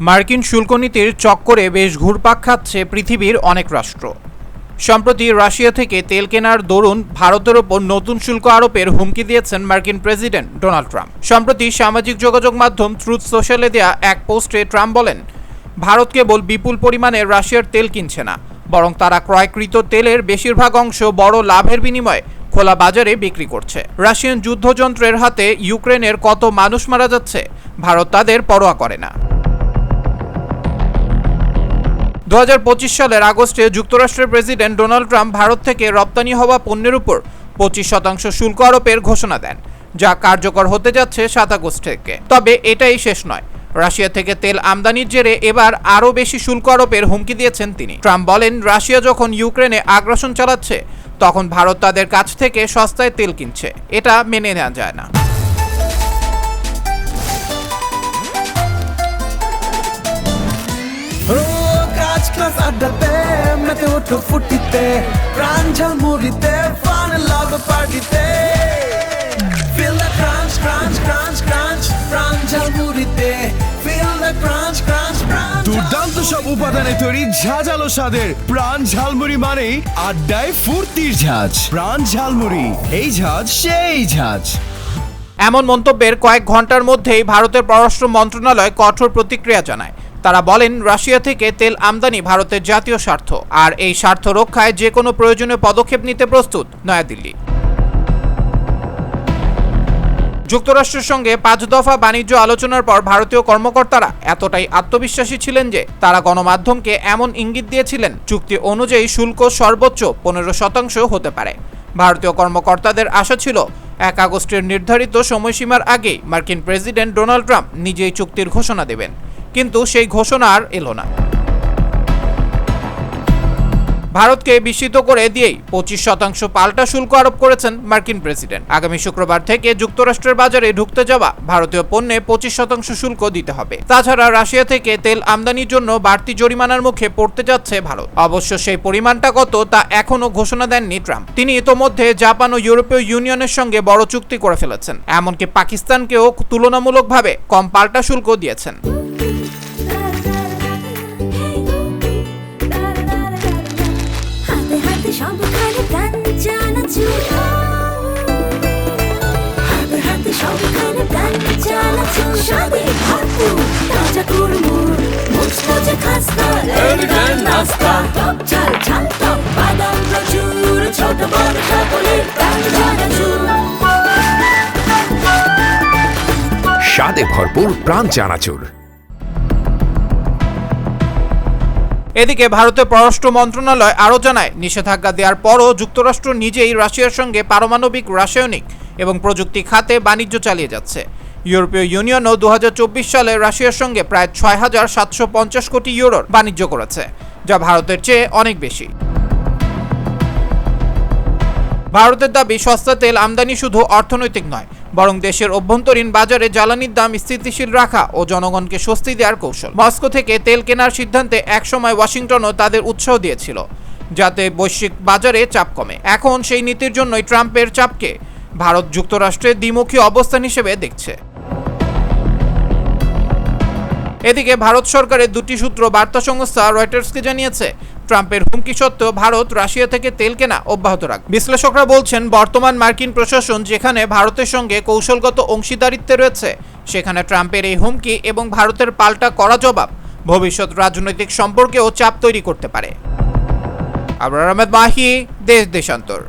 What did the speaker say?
মার্কিন শুল্ক নীতির চক্করে বেশ ঘুরপাক খাচ্ছে পৃথিবীর অনেক রাষ্ট্র। সম্প্রতি রাশিয়া থেকে তেল কেনার দরুন ভারতের ওপর নতুন শুল্ক আরোপের হুমকি দিয়েছেন মার্কিন প্রেসিডেন্ট ডোনাল্ড ট্রাম্প। সম্প্রতি সামাজিক যোগাযোগ মাধ্যম ট্রুথ সোশ্যালে দেয়া এক পোস্টে ট্রাম্প বলেন, ভারত কেবল বিপুল পরিমাণে রাশিয়ার তেল কিনছে না, বরং তারা ক্রয়কৃত তেলের বেশিরভাগ অংশ বড় লাভের বিনিময়ে খোলা বাজারে বিক্রি করছে। রাশিয়ান যুদ্ধযন্ত্রের হাতে ইউক্রেনের কত মানুষ মারা যাচ্ছে, ভারত তাদের পরোয়া করে না। দু হাজার পঁচিশ সালের আগস্টে যুক্তরাষ্ট্রের প্রেসিডেন্ট ডোনাল্ড ট্রাম্প ভারত থেকে রপ্তানি হওয়া পণ্যের উপর পঁচিশ শতাংশ শুল্ক আরোপের ঘোষণা দেন, যা কার্যকর হতে যাচ্ছে সাত আগস্ট থেকে। তবে এটাই শেষ নয়। রাশিয়া থেকে তেল আমদানির জেরে এবার আরও বেশি শুল্ক আরোপের হুমকি দিয়েছেন তিনি। ট্রাম্প বলেন, রাশিয়া যখন ইউক্রেনে আগ্রাসন চালাচ্ছে, তখন ভারত তাদের কাছ থেকে সস্তায় তেল কিনছে। এটা মেনে নেওয়া যায় না। ক্লাস আড্ডাতে মেতে ওঠো ফুটিতে প্রাণ ঝালমুড়িতে ফান লাভ পার্টিতে Feel the crunch, crunch, crunch, crunch প্রাণ ঝালমুড়িতে Feel the crunch, crunch, crunch দুর্দান্ত সব উপাদানে তৈরি ঝাঁঝালো স্বাদের প্রাণ ঝালমুড়ি মানেই আড্ডায় ফুর্তির ঝাঁজ। প্রাণ ঝালমুড়ি এই ঝাঁজ সেই ঝাঁজ। এমন মন্তব্যের কয়েক ঘণ্টার মধ্যেই ভারতের পররাষ্ট্র মন্ত্রণালয় কঠোর প্রতিক্রিয়া জানায়। তারা বলেন, রাশিয়া থেকে তেল আমদানি ভারতের জাতীয় স্বার্থ, আর এই স্বার্থ রক্ষায় যে কোনো প্রয়োজনীয় পদক্ষেপ নিতে প্রস্তুত নয়াদিল্লি। যুক্তরাষ্ট্রের সঙ্গে পাঁচ দফা বাণিজ্য আলোচনার পর ভারতীয় কর্মকর্তারা এতটাই আত্মবিশ্বাসী ছিলেন যে তারা গণমাধ্যমকে এমন ইঙ্গিত দিয়েছিলেন, চুক্তি অনুযায়ী শুল্ক সর্বোচ্চ পনেরো শতাংশ হতে পারে। ভারতীয় কর্মকর্তাদের আশা ছিল, এক আগস্টের নির্ধারিত সময়সীমার আগেই মার্কিন প্রেসিডেন্ট ডোনাল্ড ট্রাম্প নিজেই চুক্তির ঘোষণা দেবেন। কিন্তু সেই ঘোষণা আর এলো না। ভারতকে বিস্মিত করে দিয়েই পঁচিশ শতাংশ পাল্টা শুল্ক আরোপ করেছেন মার্কিন প্রেসিডেন্ট। আগামী শুক্রবার থেকে যুক্তরাষ্ট্রের বাজারে ঢুকতে যাওয়া ভারতীয় পণ্যে পঁচিশ শতাংশ শুল্ক দিতে হবে। তাছাড়া রাশিয়া থেকে তেল আমদানির জন্য বাড়তি জরিমানার মুখে পড়তে যাচ্ছে ভারত। অবশ্য সেই পরিমাণটা কত তা এখনও ঘোষণা দেননি ট্রাম্প। তিনি ইতোমধ্যে জাপান ও ইউরোপীয় ইউনিয়নের সঙ্গে বড় চুক্তি করে ফেলেছেন। এমনকি পাকিস্তানকেও তুলনামূলকভাবে কম পাল্টা শুল্ক দিয়েছেন। সবখানে প্রাণ চানাচুর হাতে হাতে সবখানে প্রাণ চানাচুর স্বাদে ভরপুর ভরপুর প্রাণ চানাচুর। এদিকে ভারতের পররাষ্ট্র মন্ত্রণালয় আরও জানায়, নিষেধাজ্ঞা দেওয়ার পরও যুক্তরাষ্ট্র নিজেই রাশিয়ার সঙ্গে পারমাণবিক, রাসায়নিক এবং প্রযুক্তি খাতে বাণিজ্য চালিয়ে যাচ্ছে। ইউরোপীয় ইউনিয়নও দু হাজার চব্বিশ সালে রাশিয়ার সঙ্গে প্রায় ছয় হাজার সাতশো পঞ্চাশ কোটি ইউরোর বাণিজ্য করেছে, যা ভারতের চেয়ে অনেক বেশি। ভারতের দাবি সস্তা তেল আমদানি শুধু অর্থনৈতিক নয় বরং দেশের অভ্যন্তরীণ বাজারে জ্বালানির দাম স্থিতিশীল রাখা ও জনগণকে স্বস্তি দেওয়ার কৌশল। মস্কো থেকে তেল কেনার সিদ্ধান্তে একসময় ওয়াশিংটনও তাদের উৎসাহ দিয়েছিল, যাতে বৈশ্বিক বাজারে চাপ কমে। এখন সেই নীতির জন্যই ট্রাম্পের চাপকে ভারত যুক্তরাষ্ট্রের দ্বিমুখী অবস্থান হিসেবে দেখছে। এদিকে ভারত সরকারের দুটি সূত্র বার্তা সংস্থা রয়টার্সকে জানিয়েছে ট্রাম্পের হুমকি সত্ত্বেও ভারত রাশিয়া থেকে তেল কেনা অব্যাহত রাখবে। বিশ্লেষকরা বলছেন, বর্তমান মার্কিন প্রশাসন যেখানে ভারতের সঙ্গে কৌশলগত অংশীদারিত্বে রয়েছে, সেখানে ট্রাম্পের এই হুমকি এবং ভারতের পাল্টা করা জবাব ভবিষ্যৎ রাজনৈতিক সম্পর্কেও চাপ তৈরি করতে পারে। আবরার আহমেদ মাহি, দেশ দেশান্তর।